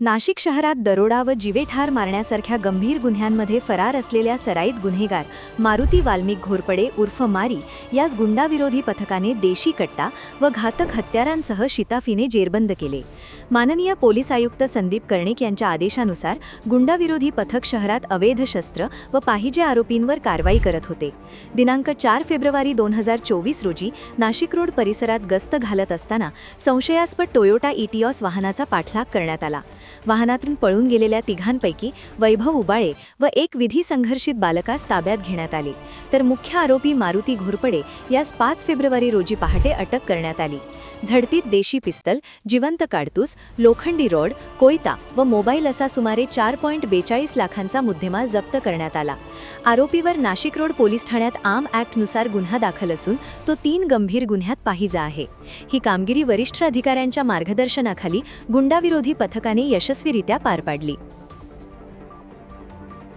नाशिक शहरात दरोडा व जिवेठार मारण्यासारख्या गंभीर गुन्ह्यांमध्ये फरार असलेल्या सराईत गुन्हेगार मारुती वाल्मिक घोरपडे उर्फ मारी यास गुंडाविरोधी पथकाने देशी कट्टा व घातक हत्यारांसह शिताफीने जेरबंद केले. माननीय पोलीस आयुक्त संदीप कर्णिक यांच्या आदेशानुसार गुंडाविरोधी पथक शहरात अवैध शस्त्र व पाहिजे आरोपींवर कारवाई करत होते. दिनांक चार फेब्रुवारी दोन हजार चोवीस रोजी नाशिक रोड परिसरात गस्त घालत असताना संशयास्पद टोयोटा इटिऑस वाहनाचा पाठलाग करण्यात आला. वाहनातून पळून गेलेल्या तिघांपैकी वैभव उबाळे व एक विधी संघर्षित बालकास ताब्यात घेण्यात आले. तर मुख्य आरोपी मारुती घोरपडे यास पाच फेब्रुवारी रोजी पहाटे अटक करण्यात आली. झडतीत देशी पिस्तल जिवंत काडतूस लोखंडी रॉड कोयता व मोबाईल असा सुमारे चार पॉईंट बेचाळीस लाखांचा मुद्देमाल जप्त करण्यात आला. आरोपीवर नाशिक रोड पोलीस ठाण्यात आम ॲक्टनुसार गुन्हा दाखल असून तो तीन गंभीर गुन्ह्यात पाहिजा आहे. ही कामगिरी वरिष्ठ अधिकाऱ्यांच्या मार्गदर्शनाखाली गुंडाविरोधी पथकाने यशस्वीरित्या पार पाडली.